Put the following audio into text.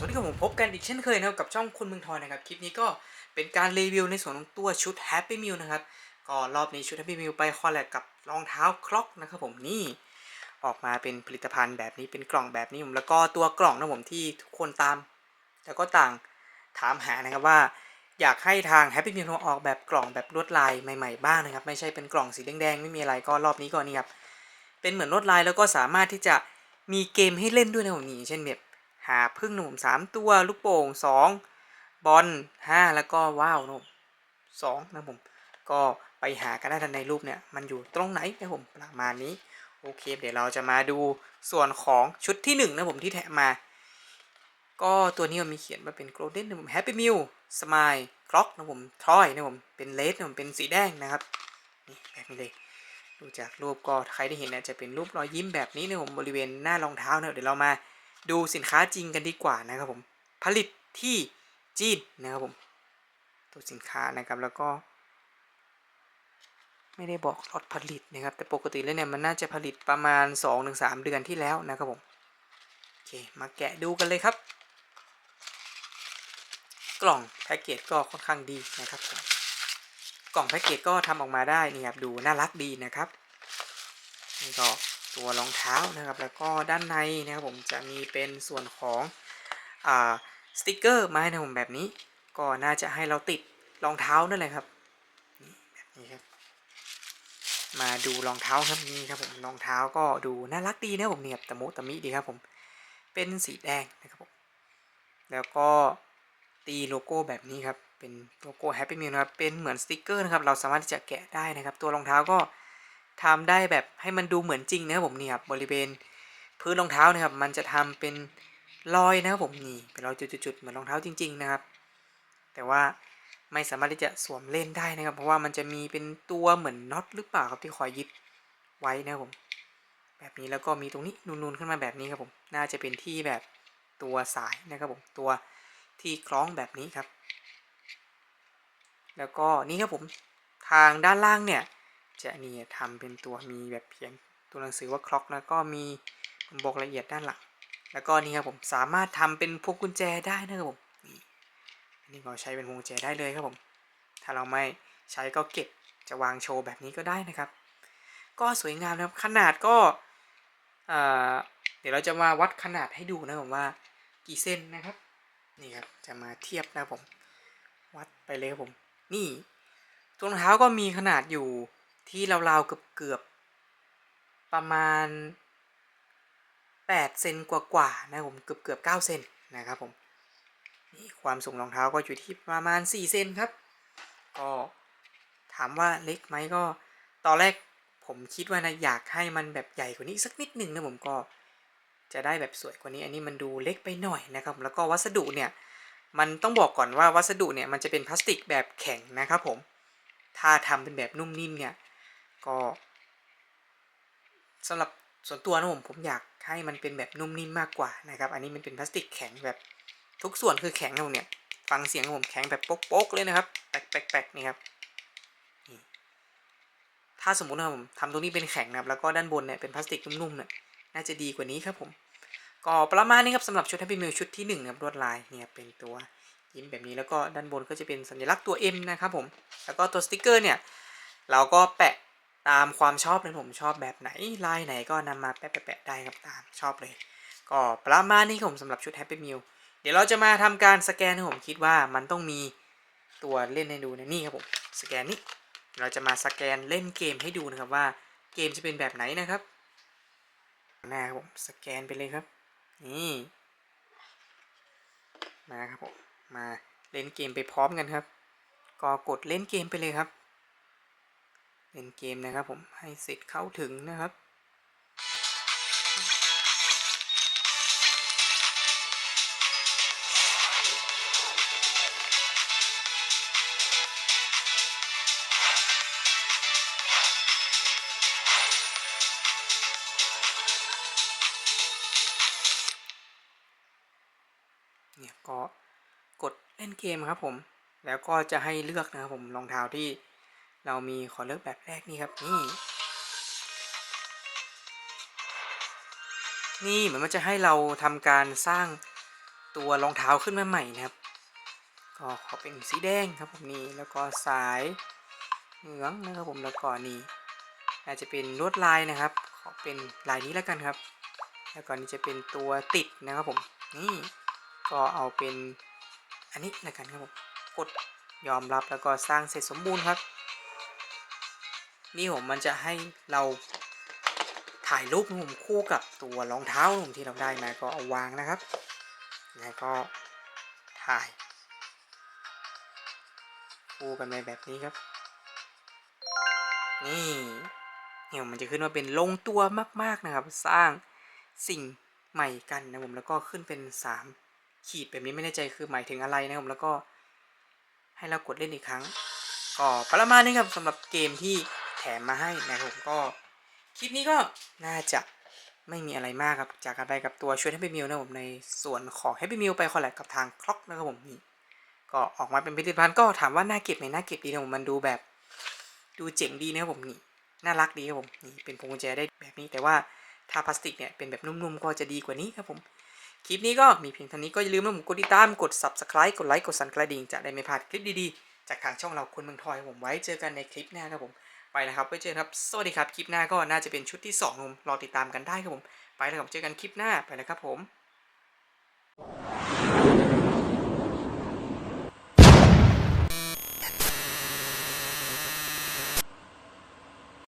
สวัสดีครับผมพบกันอีกเช่นเคยนะครับกับช่องคุณเมืองทองนะครับคลิปนี้ก็เป็นการรีวิวในส่วนของตัวชุด Happy Meal นะครับก็รอบนี้ชุด Happy Meal ไปคอลแลบกับรองเท้าคล็อกนะครับผมนี่ออกมาเป็นผลิตภัณฑ์แบบนี้เป็นกล่องแบบนี้ผมแล้วก็ตัวกล่องนะผมที่ทุกคนตาม แล้วก็ต่างถามหานะครับว่า อยากให้ทาง Happy Meal ออกแบบกล่องแบบลวดลายใหม่ๆบ้างนะครับไม่ใช่เป็นกล่องสีแดงๆไม่มีอะไรก็รอบนี้ก่อนนี่ครับเป็นเหมือนลวดลายแล้วก็สามารถที่จะมีเกมให้เล่นด้วยนะผมนี่เช่นแบบ หาพึ่งหนุ่มสามตัว ลูกโป่งสองบอลห้าแล้วก็ว้าวนุ่มสองนะผม ก็ไปหากันได้ทันในรูปเนี่ย มันอยู่ตรงไหนนะผมประมาณนี้ โอเค เดี๋ยวเราจะมาดูส่วนของชุดที่หนึ่งนะผมที่แถมมา ก็ตัวนี้มันมีเขียนว่าเป็น golden นะผม happy meal smile clock นะผมทอยนะผมเป็นเลสนะผมเป็นสีแดงนะครับนี่แบบนี้เลยดูจากรูปก็ใครได้เห็นเนี่ยจะเป็นรูปรอยยิ้มแบบนี้นะผมบริเวณหน้ารองเท้านะเดี๋ยวเรามา ดูสินค้าจริงกันดีกว่านะครับผม ผลิตที่จีนนะครับผมตัวสินค้านะครับแล้วก็ ไม่ได้บอกล็อตผลิตนะครับ แต่ปกติแล้วเนี่ยมันน่าจะผลิตประมาณ 2-3 เดือนที่แล้วนะครับผมโอเคมาแกะดูกันเลยครับ กล่องแพ็กเกจก็ค่อนข้างดีนะครับกล่องแพ็กเกจก็ทำออกมาได้นี่ครับดูน่ารักดีนะครับนี่ก็ ตัวรองเท้านะครับ แล้วก็ด้านในนะครับผมจะมีเป็นส่วนของอ่าสติกเกอร์มาให้นะผมแบบนี้ ก็น่าจะให้เราติดรองเท้านั่นแหละครับนี่แบบนี้ครับ มาดูรองเท้าครับนี่ครับผมรองเท้าก็ดูน่ารักดีนะผมเนี่ยตะมุตะมิดีครับผมเป็นสีแดงนะครับผมแล้วก็ตีโลโก้แบบนี้ครับเป็นโลโก้ Happy Meal นะครับเป็นเหมือนสติกเกอร์นะครับเราสามารถที่จะแกะได้นะครับ ตัวรองเท้าก็ ทำได้แบบให้มันดูเหมือนจริงนะครับผมนี่ครับบริเวณพื้นรองเท้านะครับ มันจะทำเป็นรอยนะครับผมนี่เป็นรอยจุดๆเหมือนรองเท้าจริง ๆนะครับ แต่ว่าไม่สามารถที่จะสวมเล่นได้นะครับ เพราะว่ามันจะมีเป็นตัวเหมือนน็อตหรือเปล่าครับที่คอยยึดไว้นะครับผม แบบนี้แล้วก็มีตรงนี้นูนๆขึ้นมาแบบนี้ครับผม น่าจะเป็นที่แบบตัวสายนะครับผมตัวที่คล้องแบบนี้ครับ แล้วก็นี่ครับผมทางด้านล่างเนี่ย จะนี่ทำเป็นตัวมีแบบเขียนตัวหนังสือว่าคล็อกแล้วก็มีบอกละเอียดด้านหลัง แล้วก็นี่ครับผมสามารถทำเป็นพวงกุญแจได้นะครับผมนี่อันนี้ก็ใช้เป็นพวงกุญแจได้เลยครับผม ถ้าเราไม่ใช้ก็เก็บจะวางโชว์แบบนี้ก็ได้นะครับ ก็สวยงามนะครับขนาดก็อ่าเดี๋ยวเราจะมาวัดขนาดให้ดูนะผมว่ากี่เส้นนะครับนี่ครับจะมาเทียบนะผม วัดไปเลยครับผม นี่ตัวรองเท้าก็มีขนาดอยู่ ที่ราวๆเกือบๆประมาณ8เซนกว่าๆนะผมเกือบเกือบ9เซนนะครับผมนี่ความสูงรองเท้าก็อยู่ที่ประมาณ4เซนครับ ก็ถามว่าเล็กไหมก็ตอนแรกผมคิดว่านะอยากให้มันแบบใหญ่กว่านี้สักนิดหนึ่งนะผมก็จะได้แบบสวยกว่านี้ อันนี้มันดูเล็กไปหน่อยนะครับแล้วก็วัสดุเนี่ยมันต้องบอกก่อนว่าวัสดุเนี่ยมันจะเป็นพลาสติกแบบแข็งนะครับผมถ้าทำเป็นแบบนุ่มนิ่มเนี่ย ก็สำหรับส่วนตัวนะผมผมอยากให้มันเป็นแบบนุ่มนิ่มมากกว่านะครับ อันนี้มันเป็นพลาสติกแข็งแบบทุกส่วนคือแข็งนะผมเนี่ย ฟังเสียงของผมแข็งแบบโป๊กๆเลยนะครับ แป๊กๆๆนี่ครับนี่ถ้าสมมุตินะผมทำตรงนี้เป็นแข็งนะครับ แล้วก็ด้านบนเนี่ยเป็นพลาสติกนุ่มๆเนี่ยน่าจะดีกว่านี้ครับผม ก็ประมาณนี้ครับสำหรับชุด Happy Meal ชุดที่1นะครับลวดลายเนี่ยเป็นตัวยิ้มแบบนี้แล้วก็ด้านบนก็จะเป็นสัญลักษณ์ตัว M นะครับผม แล้วก็ตัวสติกเกอร์เนี่ยเราก็แปะ ตามความชอบเลยผมชอบแบบไหนลายไหนก็นำมาแปะแปะๆได้ครับตามชอบเลย ก็ประมาณนี้ครับผมสำหรับชุด Happy Meal เดี๋ยวเราจะมาทำการสแกนนะผมคิดว่ามันต้องมีตัวเล่นให้ดูนะนี่ครับผมสแกนนี้เราจะมาสแกนเล่นเกมให้ดูนะครับว่าเกมจะเป็นแบบไหนนะครับหน้าครับผมสแกนไปเลยครับ นี่มาครับผมมาเล่นเกมไปพร้อมกันครับ ก็กดเล่นเกมไปเลยครับ เล่นเกมนะครับผมให้สิทธิ์เข้าถึงนะครับเนี่ยก็กดเล่นเกมครับผม แล้วก็จะให้เลือกนะครับผมรองเท้าที่ เรามีขอเลือกแบบแรกนี่ครับนี่ นี่เหมือนมันจะให้เราทำการสร้างตัวรองเท้าขึ้นมาใหม่นะครับ ก็ขอเป็นสีแดงครับผมนี่แล้วก็สายเหลืองนะครับผมแล้วก็นี่อาจจะเป็นลวดลายนะครับ ขอเป็นลายนี้แล้วกันครับ แล้วก็นี่จะเป็นตัวติดนะครับผมนี่ก็เอาเป็นอันนี้แล้วกันครับผมกดยอมรับแล้วก็สร้างเสร็จสมบูรณ์ครับ นี่ผมมันจะให้เราถ่ายรูปผมคู่กับตัวรองเท้าผมที่เราได้มาก็เอาวางนะครับ แล้วก็ถ่าย คู่กันไปแบบนี้ครับ นี่เนี่ยมันจะขึ้นมาเป็นลงตัวมาก ๆนะครับ สร้างสิ่งใหม่กันนะผมแล้วก็ขึ้นเป็น 3 ขีดแบบนี้ไม่แน่ใจคือหมายถึงอะไรนะครับผมแล้วก็ให้เรากดเล่นอีกครั้งก็ประมาณนี้ครับสำหรับเกมที่ แถมมาให้นะครับผมก็คลิปนี้ก็น่าจะไม่มีอะไรมากครับ จากการไปกับตัวช่วยให้ไปมิวนะผมในส่วนของให้ไปมิวไปคอลแลบกับทางคล็อกนะครับผมนี่ก็ออกมาเป็นผลิตภัณฑ์ก็ถามว่าน่าเก็บไหมน่าเก็บดีนะผมมันดูแบบ ดูเจ๋งดีนะครับผมนี่น่ารักดีครับผมนี่เป็นพวงกุญแจได้แบบนี้ แต่ว่าถ้าพลาสติกเนี่ยเป็นแบบนุ่มๆก็จะดีกว่านี้ครับผมคลิปนี้ก็มีเพียงเท่านี้ก็อย่าลืมนะผมกดติดตามกด subscribe กดไลค์กดสั่นกระดิ่งจะได้ไม่พลาดคลิปดีๆ จากทางช่องเราคนเมืองทอยผมไว้เจอกันในคลิปหน้าครับผม ไปนะครับไว้เจอครับสวัสดีครับคลิปหน้าก็น่าจะเป็นชุดที่สองผมรอติดตามกันได้ครับผมไปแล้วครับเจอกันคลิปหน้าไปแล้วครับผม